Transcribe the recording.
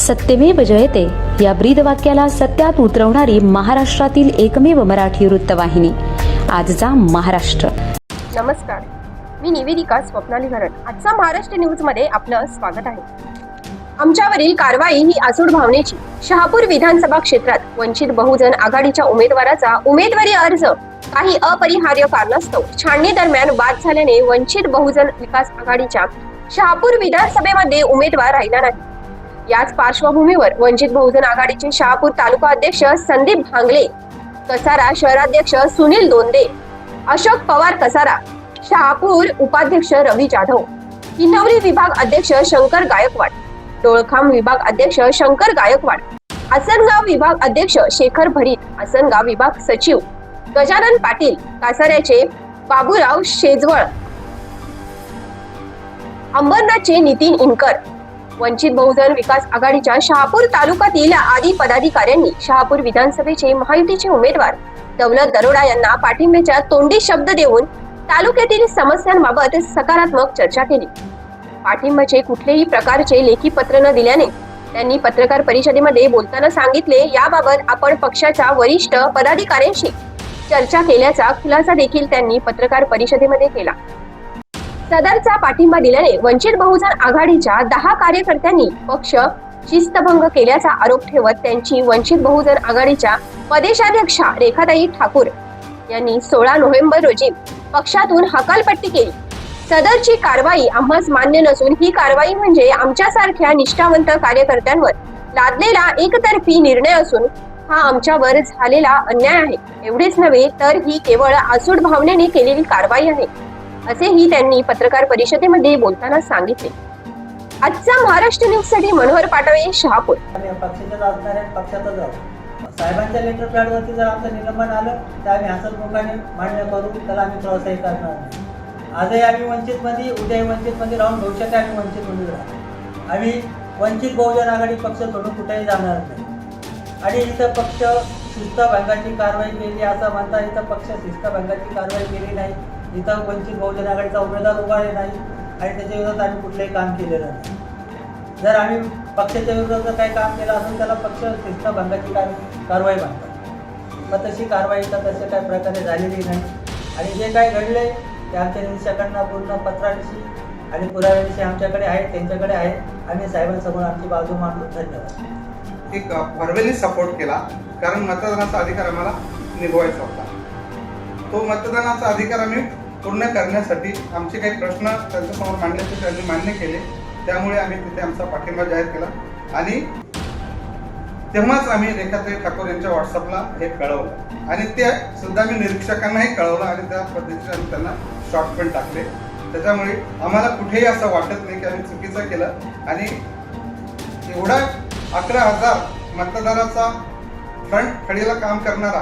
सत्यमेव जयते. या ब्रीद वाक्याला सत्यात उतरवणारी महाराष्ट्रातील एकमेव मराठी वृत्तवाहिनी. आजचा महाराष्ट्र. नमस्कार. मी निवेदिका स्वप्नाली घरट आजचा महाराष्ट्र न्यूजमध्ये आपलं स्वागत आहे. आमच्यावरील कारवाई ही आसूड भावनेची. शहापूर विधानसभा क्षेत्रात वंचित बहुजन आघाडीच्या उमेदवाराचा उमेदवारी अर्ज काही अपरिहार्य कारणास्तव छाननी दरम्यान बाद झाल्याने वंचित बहुजन विकास आघाडीच्या शहापूर विधानसभेमध्ये उमेदवार राहिला नाही. याच पार्श्वभूमीवर वंचित बहुजन आघाडीचे शहापूर तालुका अध्यक्ष संदीप भांगले कसारा शहराध्यक्ष सुनील दोंदे अशोक पवार कसारा शहापूर उपाध्यक्ष रवी जाधव किन्नवली विभाग अध्यक्ष शंकर गायकवाड डोळखाम विभाग अध्यक्ष शंकर गायकवाड आसनगाव विभाग अध्यक्ष शेखर भरीत आसनगाव विभाग सचिव गजानन पाटील कासाऱ्याचे बाबूराव शेजवळ अंबरनाथचे नितीन इनकर वंचित बहुजन विकास आघाडीच्या शहापूर तालुक्यातील आदी पदाधिकाऱ्यांनी शहापूर विधानसभेचे महायुतीचे उमेदवार दौलत दरोडा यांना पाठिंब्याच्या तोंडी शब्द देऊन तालुक्यातील समस्यांबाबत सकारात्मक चर्चा केली. पाठिंब्याचे कुठलेही प्रकारचे लेखी पत्र न दिल्याने त्यांनी पत्रकार परिषदेमध्ये बोलताना सांगितले याबाबत आपण पक्षाच्या वरिष्ठ पदाधिकाऱ्यांशी चर्चा केल्याचा खुलासा देखील त्यांनी पत्रकार परिषदेमध्ये केला. सदरचा पाठिंबा दिल्याने वंचित बहुजन आघाडीच्या दहा कार्यकर्त्यांनी पक्ष शिस्तभंग केल्याचा आरोप ठेवत त्यांची वंचित बहुजन आघाडीच्या प्रदेशाध्यक्षा रेखाताई ठाकूर यांनी सोळा नोव्हेंबर रोजी पक्षातून हकालपट्टी केली. सदरची कारवाई आम्हास मान्य नसून ही कारवाई म्हणजे आमच्यासारख्या निष्ठावंत कार्यकर्त्यांवर लादलेला एकतर्फी निर्णय असून हा आमच्यावर झालेला अन्याय आहे. एवढेच नव्हे तर ही केवळ आसूड भावनेने केलेली कारवाई आहे. असेही त्यांनी पत्रकार परिषदेमध्ये बोलताना सांगितले. आजचा महाराष्ट्र न्यूजसाठी मनोहर पाटवे शहापूर. साहेबांच्या लेटर पॅडवरती जर आमचं निलंबन आलं तर आम्ही हसतमुखाने मान्य करू त्याला आम्ही प्रोत्साहित करणार नाही. आजही आम्ही वंचितमध्ये उद्याही वंचितमध्ये राहून भविष्यात आम्ही वंचितमध्ये राहू. आम्ही वंचित बहुजन आघाडी पक्ष सोडून कुठेही जाणार नाही. आणि इथं पक्ष शिस्तभंगाची कारवाई केली असं म्हणता इथं पक्ष शिस्तभंगाची कारवाई केली नाही. इथं वंचित बहुजन आघाडीचा उमेदवार उभा नाही आणि त्याच्या विरोधात आम्ही कुठलंही काम केलेलं नाही. जर आम्ही पक्षाच्या विरोधात जर काही काम केलं असेल त्याला पक्ष शिस्तभंगाची कार कारवाई मानतात. मग तशी कारवाई तर तशा काही प्रकारे झालेली नाही. आणि जे काही घडले ते आमच्या निरीक्षकांना पूर्ण पत्राविषयी आणि पुराव्याविषयी आमच्याकडे आहेत त्यांच्याकडे आहे आम्ही साहेबांसमोर आमची बाजू मांडतो धन्यवाद. एक फॉर्मेली सपोर्ट केला कारण मतदानाचा अधिकार आम्हाला निभवायचा होता. तो मतदानाचा अधिकार आम्ही पूर्ण करण्यासाठी आमचे काही प्रश्न त्यांच्यासमोर मांडण्याचे त्यांनी मान्य केले. त्यामुळे आम्ही तिथे आमचा पाठिंबा जाहीर केला. आणि तेव्हाच आम्ही रेखाताई ठाकूर यांच्या व्हॉट्सअपला हे कळवलं. आणि ते सुद्धा मी निरीक्षकांनाही कळवलं आणि त्या पद्धतीने आम्ही त्यांना शॉर्ट पण टाकले. त्याच्यामुळे आम्हाला कुठेही असं वाटत नाही की आम्ही चुकीचं केलं. आणि एवढा अकरा हजार मतदाराचा फ्रंट खडीला काम करणारा